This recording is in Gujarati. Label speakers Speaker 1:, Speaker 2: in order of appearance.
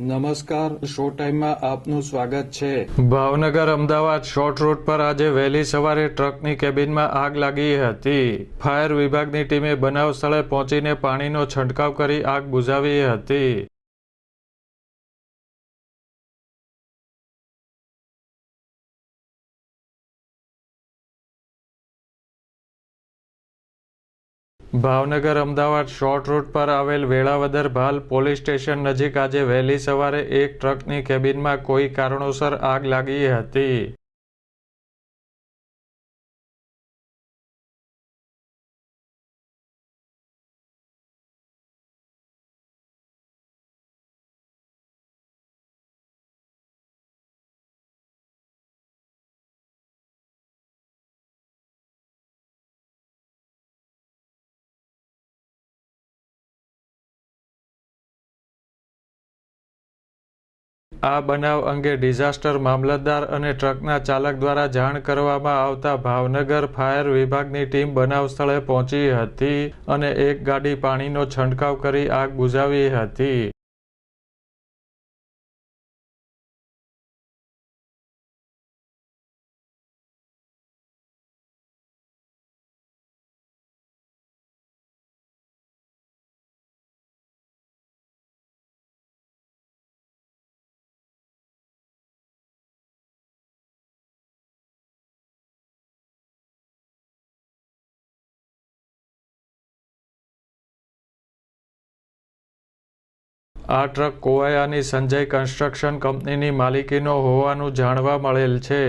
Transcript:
Speaker 1: નમસ્કાર, શો ટાઈમમાં આપનું સ્વાગત છે.
Speaker 2: ભાવનગર, અમદાવાદ શોર્ટ રૂટ પર આજે વહેલી સવારે ટ્રકની કેબિનમાં આગ લાગી હતી. ફાયર વિભાગની ટીમે બનાવ સ્થળે પહોંચીને પાણીનો છંટકાવ કરી આગ બુઝાવી હતી. ભાવનગર અમદાવાદ શોર્ટ રૂટ પર આવેલ વેળાવદર ભાલ પોલીસ સ્ટેશન નજીક આજે વહેલી સવારે એક ટ્રકની કેબિનમાં કોઈ કારણોસર આગ લાગી હતી. આ બનાવ અંગે ડિઝાસ્ટર મામલતદાર અને ટ્રકના ચાલક દ્વારા જાણ કરવામાં આવતા ભાવનગર ફાયર વિભાગની ટીમ બનાવ સ્થળે પહોંચી હતી અને એક ગાડી પાણીનો છંટકાવ કરી આગ બુઝાવી હતી. આ ટ્રક કોવાયાની સંજય કન્સ્ટ્રક્શન કંપનીની માલિકીનો હોવાનું જાણવા મળેલ છે.